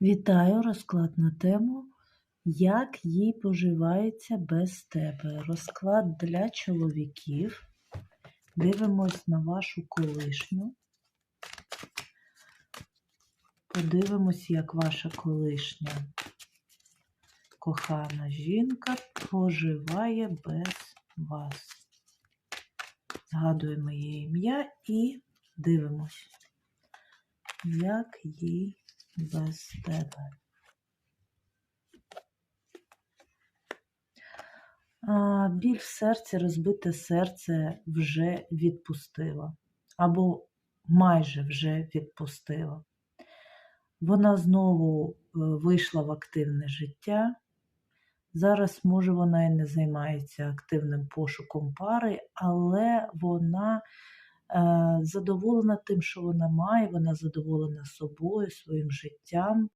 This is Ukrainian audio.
Вітаю розклад на тему, як їй поживається без тебе. Розклад для чоловіків. Дивимось на вашу колишню. Подивимось, як ваша колишня кохана жінка поживає без вас. Згадуємо її ім'я і дивимось, як їй без тебе. А, біль в серці, розбите серце вже відпустила. Або майже вже відпустила. Вона знову е, вийшла в активне життя. Зараз, може, вона і не займається активним пошуком пари, але вона задоволена тим, що вона має, вона задоволена собою, своїм життям.